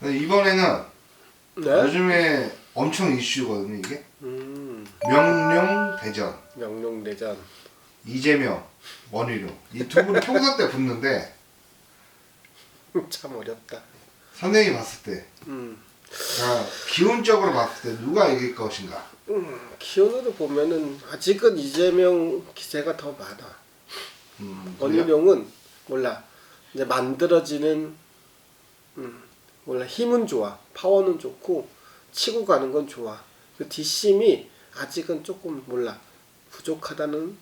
네, 이번에는 네. 요즘에 엄청 이슈거든요 이게 음, 명령 대전 명령대전. 이재명 원희룡 이 두 분이 총선 때 붙는데 참 어렵다. 선생님이 봤을 때 음, 자, 기운적으로 봤을 때 누가 이길 것인가 음, 기온으로 보면은 아직은 이재명 기세가 더 많아. 음? 원희룡은 몰라 이제 만들어지는 음, 몰라 힘은 좋아 파워는 좋고 치고 가는 건 좋아. 그 뒷심이 아직은 조금 몰라. 부족하다는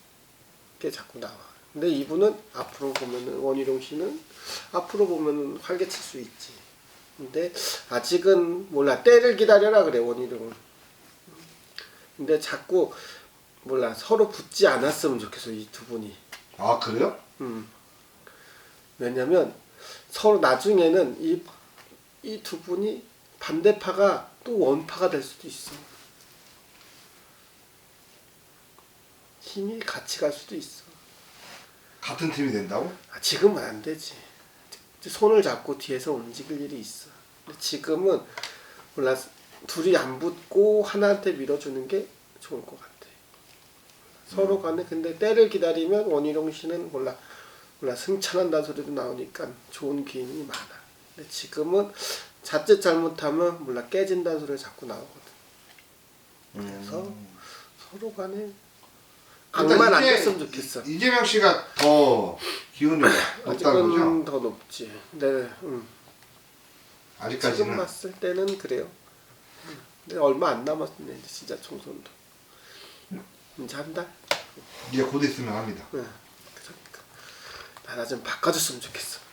게 자꾸 나와. 근데 이분은 앞으로 보면은 원희룡 씨는 앞으로 보면은 활개칠 수 있지. 근데 아직은 몰라. 때를 기다려라 그래 원희룡은. 근데 자꾸 몰라. 서로 붙지 않았으면 좋겠어 이 두 분이. 아 그래요? 음. 왜냐면 서로 나중에는 이 이 두 분이 반대파가 또 원파가 될 수도 있어. 힘이 같이 갈 수도 있어. 같은 팀이 된다고? 아, 지금은 안 되지. 손을 잡고 뒤에서 움직일 일이 있어. 지금은 몰라 둘이 안 붙고 하나한테 밀어주는 게 좋을 것 같아. 서로 간에 근데 때를 기다리면 원희룡 씨는 몰라 몰라 승천한다는 소리도 나오니까 좋은 기운이 많아. 근데 지금은 자칫 잘못하면 몰라 깨진다는 소리가 자꾸 나오거든. 그래서 서로 간에 악만 안 됐으면 좋겠어. 이재명 씨가 더 기운이 거죠? 아직은 더 높지. 네, 음. 지금 아직까지는 봤을 때는 그래요. 음. 근데 얼마 안 남았네 진짜 총선도. 이제 한 달. 이제 곧 있으면 합니다 네. 그러니까 나나 좀 바꿔줬으면 좋겠어.